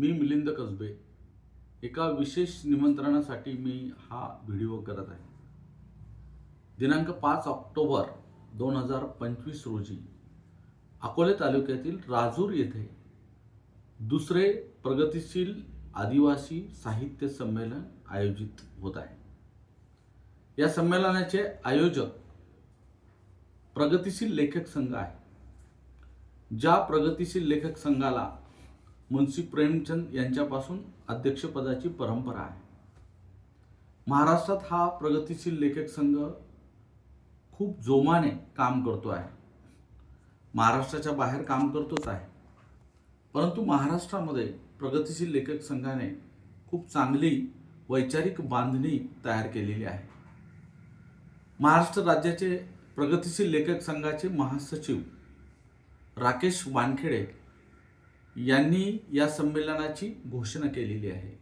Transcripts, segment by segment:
मी मिलिंद कसबे. एका विशेष निमंत्रणासाठी मी हा व्हिडिओ करत आहे. दिनांक पाच ऑक्टोबर दोन हजार पंचवीस रोजी अकोले तालुक्यातील राजूर येथे दुसरे प्रगतिशील आदिवासी साहित्य संमेलन आयोजित होत आहे. या संमेलनाचे आयोजक प्रगतिशील लेखक संघ आहे. ज्या प्रगतिशील लेखक संघाला मुन्शी प्रेमचंद यांच्यापासून अध्यक्षपदाची परंपरा आहे. महाराष्ट्रात हा प्रगतिशील लेखक संघ खूप जोमाने काम करतो आहे. महाराष्ट्राच्या बाहेर काम करतोच आहे. परंतु महाराष्ट्रामध्ये प्रगतिशील लेखक संघाने खूप चांगली वैचारिक बांधणी तयार केलेली आहे. महाराष्ट्र राज्याचे प्रगतिशील लेखक संघाचे महासचिव राकेश वानखेडे यांनी या संमेलनाची घोषणा केलेली आहे.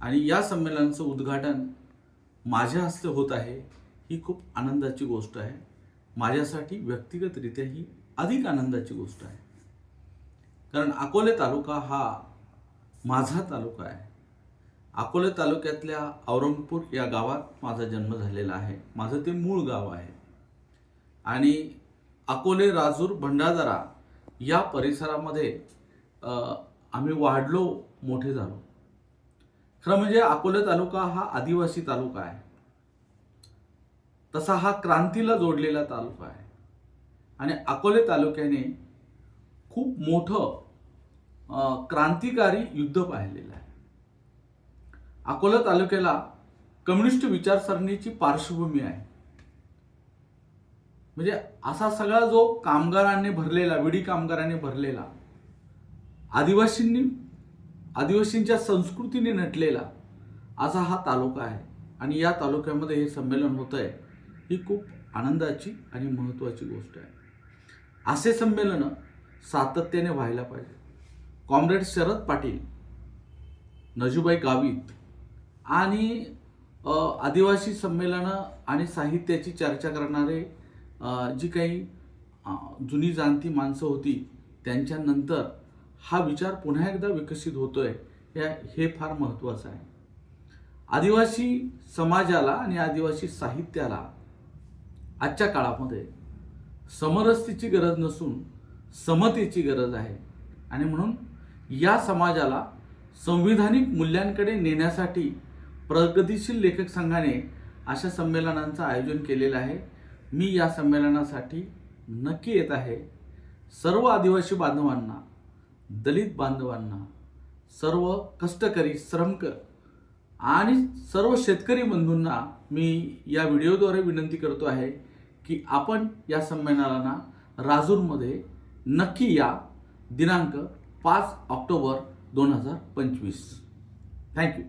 आणि या संमेलनाचं उद्घाटन माझ्या हस्ते होत आहे ही खूप आनंदाची गोष्ट आहे. माझ्यासाठी व्यक्तिगतरित्या ही अधिक आनंदाची गोष्ट आहे. कारण अकोले तालुका हा माझा तालुका आहे. अकोले तालुक्यातल्या औरंगपूर या गावात माझा जन्म झालेला आहे. माझं ते मूळ गाव आहे. आणि अकोले राजूर भंडारदरा या परिसरामध्ये आम्ही वाढलो मोठे झालो. खरं म्हणजे अकोले तालुका हा आदिवासी तालुका आहे. तसा हा क्रांतीला जोडलेला तालुका आहे. आणि अकोले तालुक्याने खूप मोठं क्रांतिकारी युद्ध पाहिलेलं आहे. अकोला तालुक्याला कम्युनिस्ट विचारसरणीची पार्श्वभूमी आहे. म्हणजे असा सगळा जो कामगारांनी भरलेला विडी कामगारांनी भरलेला आदिवासींनी आदिवासींच्या संस्कृतीने नटलेला असा हा तालुका आहे. आणि या तालुक्यामध्ये हे संमेलन होत आहे ही खूप आनंदाची आणि महत्त्वाची गोष्ट आहे. असे संमेलनं सातत्याने व्हायला पाहिजे. कॉम्रेड शरद पाटील नजूबाई गावित आणि आदिवासी संमेलनं आणि साहित्याची चर्चा करणारे जी काही जुनी जाणती माणसं होती त्यांच्यानंतर हा विचार पुन्हा एकदा विकसित होतोय या हे फार महत्त्वाचं आहे. आदिवासी समाजाला आणि आदिवासी साहित्याला आजच्या काळामध्ये समरसतेची गरज नसून समतेची गरज आहे. आणि म्हणून या समाजाला संविधानिक मूल्यांकडे नेण्यासाठी प्रगतीशील लेखक संघाने अशा संमेलनांचं आयोजन केलेलं आहे. मी या संमेलनासाठी नक्की येत आहे. सर्व आदिवासी बांधवांना दलित बांधवांना सर्व कष्टकरी श्रमकर आणि सर्व शेतकरी बंधूंना मी या व्हिडिओद्वारे विनंती करतो आहे की आपण या संमेलनाला राजूरमध्ये नक्की या दिनांक पाच ऑक्टोबर दोन हजार पंचवीस. थँक्यू